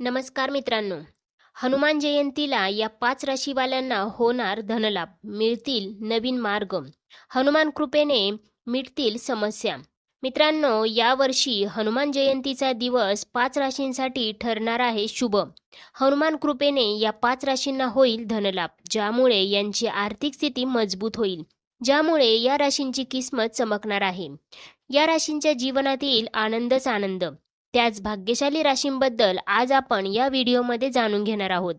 नमस्कार मित्रांनो. हनुमान जयंतीला या पाच राशीवाल्यांना होणार धनलाभ मिळतील नवीन मार्ग. हनुमान कृपेने मिटतील समस्या. मित्रांनो यावर्षी हनुमान जयंतीचा दिवस पाच राशींसाठी ठरणार आहे शुभ. हनुमान कृपेने या पाच राशींना होईल धनलाभ ज्यामुळे यांची आर्थिक स्थिती मजबूत होईल ज्यामुळे या राशींची किस्मत चमकणार आहे. या राशींच्या जीवनातील आनंदच आनंद. त्याच भाग्यशाली राशींबद्दल आज आपण या व्हिडिओमध्ये जाणून घेणार आहोत.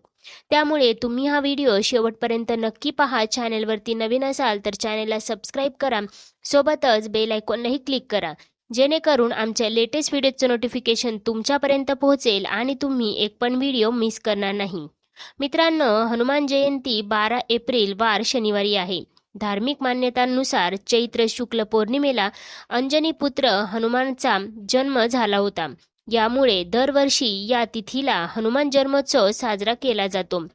त्यामुळे तुम्ही हा व्हिडिओ शेवटपर्यंत नक्की पहा. चॅनेलवरती नवीन असाल तर चॅनेलला सबस्क्राईब करा. सोबतच बेल आयकॉनलाही क्लिक करा. जेणेकरून आमच्या लेटेस्ट व्हिडिओचं नोटिफिकेशन तुमच्यापर्यंत पोहोचेल आणि तुम्ही एक पण व्हिडिओ मिस करणार नाही. मित्रांनो हनुमान जयंती बारा एप्रिल वार शनिवारी आहे. धार्मिक मान्यतांनुसार चैत्र शुक्ल पौर्णिमेला अंजनी पुत्र हनुमानचा जन्म झाला होता. यामुळे दरवर्षी या तिथीला हनुमान जन्मोत्सव साजरा केला जातो.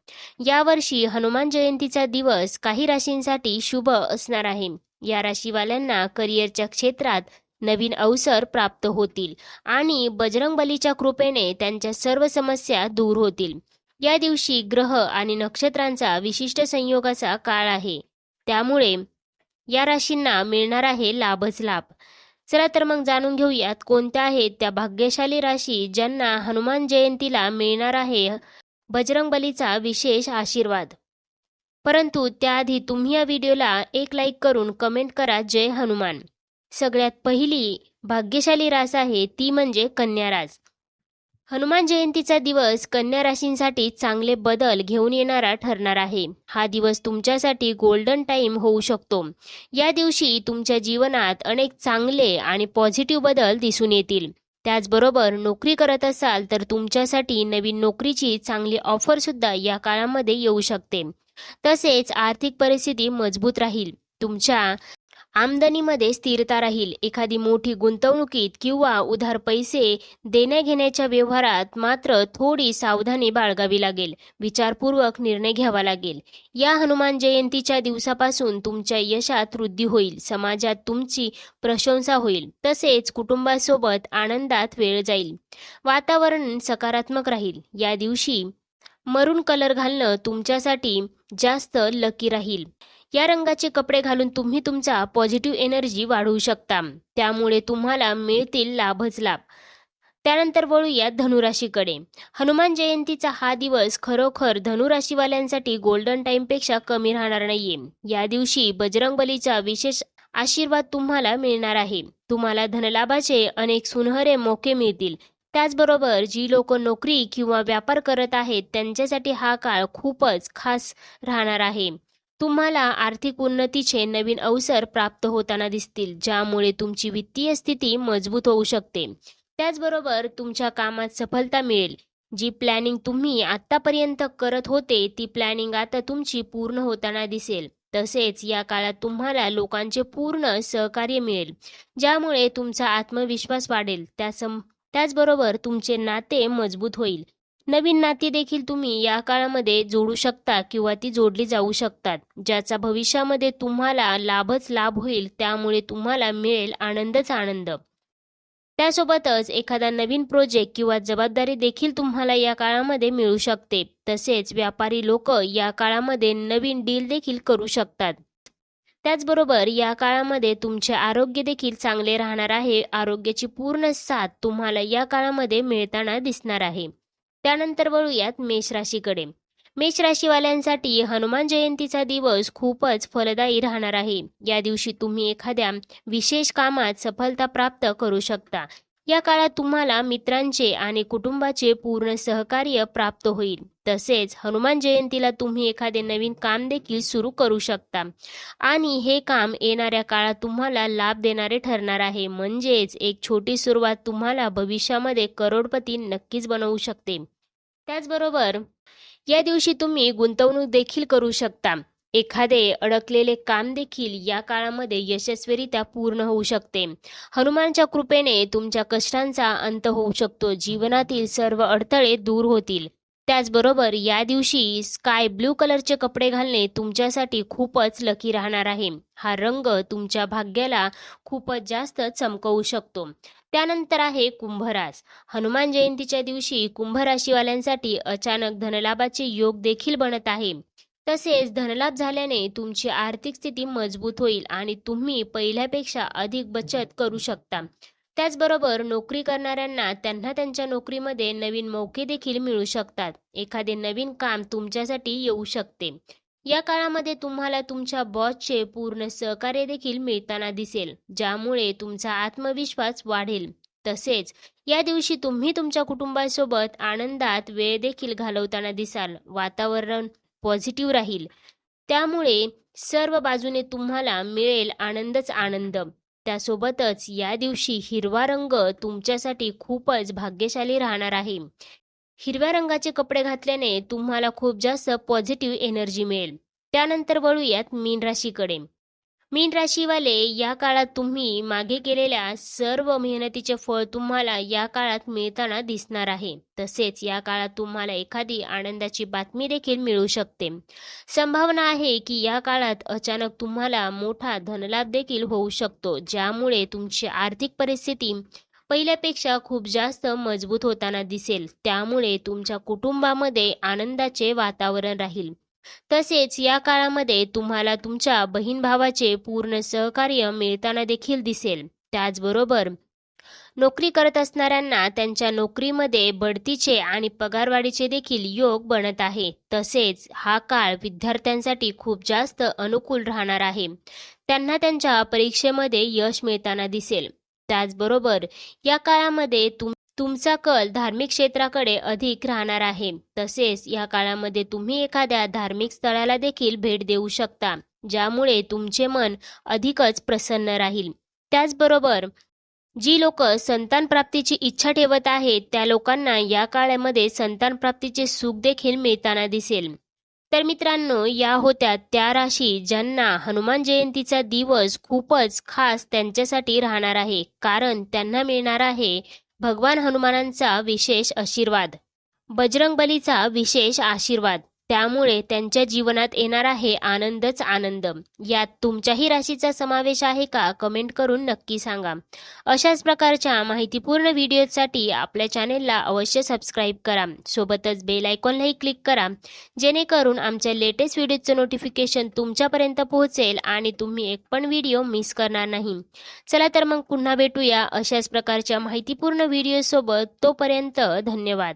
यावर्षी हनुमान जयंतीचा दिवस काही राशींसाठी शुभ असणार आहे. या राशीवाल्यांना करिअरच्या क्षेत्रात नवीन अवसर प्राप्त होतील आणि बजरंग बलीच्या कृपेने त्यांच्या सर्व समस्या दूर होतील. या दिवशी ग्रह आणि नक्षत्रांचा विशिष्ट संयोगाचा काळ आहे. त्यामुळे या राशींना मिळणार आहे लाभच लाभ. चला तर मग जाणून घेऊयात कोणत्या आहेत त्या भाग्यशाली राशी ज्यांना हनुमान जयंतीला मिळणार आहे बजरंग बलीचा विशेष आशीर्वाद. परंतु त्याआधी तुम्ही या व्हिडिओला एक लाईक करून कमेंट करा जय हनुमान. सगळ्यात पहिली भाग्यशाली रास आहे ती म्हणजे कन्या रास हनुमान जयंतीचा दिवस कन्या राशींसाठी चांगले बदल घेऊन येणारा ठरणार आहे. हा दिवस तुमच्यासाठी गोल्डन टाइम होऊ शकतो. या दिवशी तुमच्या जीवनात अनेक चांगले आणि पॉझिटिव्ह बदल दिसून येतील. त्याचबरोबर नोकरी करत असाल तर तुमच्यासाठी नवीन नोकरीची चांगली ऑफर सुद्धा या काळामध्ये येऊ शकते. तसेच आर्थिक परिस्थिती मजबूत राहील. तुमच्या आमदनीमध्ये स्थिरता राहील. एखादी मोठी गुंतवणुकीत किंवा उधार पैसे देण्याघेण्याच्या व्यवहारात मात्र थोडी सावधानी बाळगावी लागेल. विचारपूर्वक निर्णय घ्यावा लागेल. या हनुमान जयंतीच्या दिवसापासून तुमच्या यशात वृद्धी होईल. समाजात तुमची प्रशंसा होईल. तसेच कुटुंबासोबत आनंदात वेळ जाईल. वातावरण सकारात्मक राहील. या दिवशी मरून कलर घालणं तुमच्यासाठी जास्त लकी राहील. या रंगाचे कपडे घालून तुम्ही तुमचा पॉझिटिव्ह एनर्जी वाढवू शकता. त्यामुळे तुम्हाला मिळतील लाभच लाभ. त्यानंतर वळूया धनुराशीकडे. हनुमान जयंतीचा हा दिवस खरोखर धनुराशीवाल्यांसाठी गोल्डन टाइमपेक्षा कमी राहणार नाहीये. या दिवशी बजरंग बलीचा विशेष आशीर्वाद तुम्हाला मिळणार आहे. तुम्हाला धनलाभाचे अनेक सुनहरे मोके मिळतील. त्याचबरोबर जी लोक नोकरी किंवा व्यापार करत आहेत त्यांच्यासाठी हा काळ खूपच खास राहणार आहे. तुम्हाला आर्थिक उन्नतीचे नवीन अवसर प्राप्त होताना दिसतील ज्यामुळे तुमची वित्तीय स्थिती मजबूत होऊ शकते. त्याचबरोबर तुमच्या कामात सफलता मिळेल. जी प्लॅनिंग तुम्ही आत्तापर्यंत करत होते ती प्लॅनिंग आता तुमची पूर्ण होताना दिसेल. तसेच या काळात तुम्हाला लोकांचे पूर्ण सहकार्य मिळेल ज्यामुळे तुमचा आत्मविश्वास वाढेल. त्या सम त्याचबरोबर तुमचे नाते मजबूत होईल. नवीन नाती देखील तुम्ही या काळामध्ये जोडू शकता किंवा ती जोडली जाऊ शकतात. ज्याचा भविष्यामध्ये तुम्हाला लाभच लाभ होईल त्यामुळे तुम्हाला मिळेल आनंदच आनंद. त्यासोबतच एखादा नवीन प्रोजेक्ट किंवा जबाबदारी देखील तुम्हाला या काळामध्ये मिळू शकते. तसेच व्यापारी लोक या काळामध्ये नवीन डील देखील करू शकतात. त्याचबरोबर या काळामध्ये तुमचे आरोग्य देखील चांगले राहणार आहे. आरोग्याची पूर्ण साथ तुम्हाला या काळामध्ये मिळताना दिसणार आहे. त्यानंतर वळूयात मेष राशीकडे. मेष राशीवाल्यांसाठी हनुमान जयंतीचा दिवस खूपच फलदायी राहणार आहे. या दिवशी तुम्ही एखाद्या विशेष कामात सफलता प्राप्त करू शकता. या काळात तुम्हाला मित्रांचे आणि कुटुंबाचे पूर्ण सहकार्य प्राप्त होईल. तसेच हनुमान जयंतीला तुम्ही एखादे नवीन काम देखील सुरू करू शकता. आणि हे काम येणाऱ्या काळात तुम्हाला लाभ देणारे ठरणार आहे. म्हणजेच एक छोटी सुरुवात तुम्हाला भविष्यामध्ये करोडपती नक्कीच बनवू शकते. त्याचबरोबर या दिवशी तुम्ही गुंतवणूक देखील करू शकता. एखादे अडकलेले काम देखील या काळामध्ये यशस्वीरित्या पूर्ण होऊ शकते. हनुमानच्या कृपेने तुमच्या कष्टांचा अंत होऊ शकतो. जीवनातील सर्व अडथळे दूर होतील. त्याचबरोबर या दिवशी स्काय ब्लू कलरचे कपडे घालणे तुमच्यासाठी खूपच लकी राहणार आहे. हा रंग तुमच्या भाग्याला खूपच जास्त चमकवू शकतो. त्यानंतर आहे कुंभरास हनुमान जयंतीच्या दिवशी कुंभराशीवाल्यांसाठी अचानक धनलाभाचे योग देखील बनत आहे. तसेच धनलाभ झाल्याने तुमची आर्थिक स्थिती मजबूत होईल आणि तुम्ही पहिल्यापेक्षा अधिक बचत करू शकता. त्याचबरोबर नोकरी करणाऱ्यांना त्यांना त्यांच्या नोकरीमध्ये नवीन मौके देखील मिळू शकतात. एखादे नवीन काम तुमच्यासाठी येऊ शकते. या काळामध्ये तुम्हाला तुमच्या बॉसचे पूर्ण सहकार्य देखील मिळताना दिसेल ज्यामुळे तुमचा आत्मविश्वास वाढेल. तसेच या दिवशी तुम्ही तुमच्या कुटुंबासोबत आनंदात वेळ देखील घालवताना दिसाल वातावरण पॉझिटिव्ह राहील. त्यामुळे सर्व बाजूने तुम्हाला मिळेल आनंदच आनंद. त्यासोबतच या दिवशी हिरवा रंग तुमच्यासाठी खूपच भाग्यशाली राहणार आहे. हिरव्या रंगाचे कपडे घातल्याने तुम्हाला खूप जास्त पॉझिटिव्ह एनर्जी मिळेल. त्यानंतर वळूयात मीन राशीकडे. मीन राशीवाले या काळात तुम्ही मागे केलेल्या सर्व मेहनतीचे फळ तुम्हाला या काळात मिळताना दिसणार आहे. तसेच या काळात तुम्हाला एखादी आनंदाची बातमी देखील मिळू शकते. संभावना आहे की या काळात अचानक तुम्हाला मोठा धनलाभ देखील होऊ शकतो ज्यामुळे तुमची आर्थिक परिस्थिती पहिल्यापेक्षा खूप जास्त मजबूत होताना दिसेल. त्यामुळे तुमच्या कुटुंबामध्ये आनंदाचे वातावरण राहील. तसेच या काळामध्ये तुम्हाला तुमच्या बहीण भावाचे पूर्ण सहकार्य मिळताना देखील दिसेल. त्याचबरोबर नोकरी करत असणाऱ्यांना त्यांच्या नोकरीमध्ये बढतीचे आणि पगारवाढीचे देखील योग बनत आहे. तसेच हा काळ विद्यार्थ्यांसाठी खूप जास्त अनुकूल राहणार आहे. त्यांना त्यांच्या परीक्षेमध्ये यश मिळताना दिसेल. त्याचबरोबर या काळामध्ये तुम तुमचा कल धार्मिक क्षेत्राकडे अधिक राहणार आहे. तसेच या काळामध्ये तुम्ही एखाद्या धार्मिक स्थळाला देखील भेट देऊ शकता ज्यामुळे तुमचे मन अधिकच प्रसन्न राहील. त्याचबरोबर जी लोक संतान प्राप्तीची इच्छा ठेवत आहेत त्या लोकांना या काळामध्ये संतान प्राप्तीचे सुख देखील मिळताना दिसेल. तर मित्रांनो या होत्या त्या राशी ज्यांना हनुमान जयंतीचा दिवस खूपच खास त्यांच्यासाठी राहणार आहे. कारण त्यांना मिळणार आहे भगवान हनुमानांचा विशेष आशीर्वाद. बजरंग बलीचा विशेष आशीर्वाद. त्यामुळे त्यांच्या जीवनात येणार आहे आनंदच आनंद. यात तुमच्याही राशीचा समावेश आहे का? कमेंट करून नक्की सांगा. अशाच प्रकारच्या माहितीपूर्ण व्हिडिओसाठी आपल्या चॅनेलला अवश्य सबस्क्राईब करा. सोबतच बेल आयकॉनलाही क्लिक करा. जेणेकरून आमच्या लेटेस्ट व्हिडिओचं नोटिफिकेशन तुमच्यापर्यंत पोहोचेल आणि तुम्ही एक पण व्हिडिओ मिस करणार नाही. चला तर मग पुन्हा भेटूया अशाच प्रकारच्या माहितीपूर्ण व्हिडिओसोबत. तोपर्यंत धन्यवाद.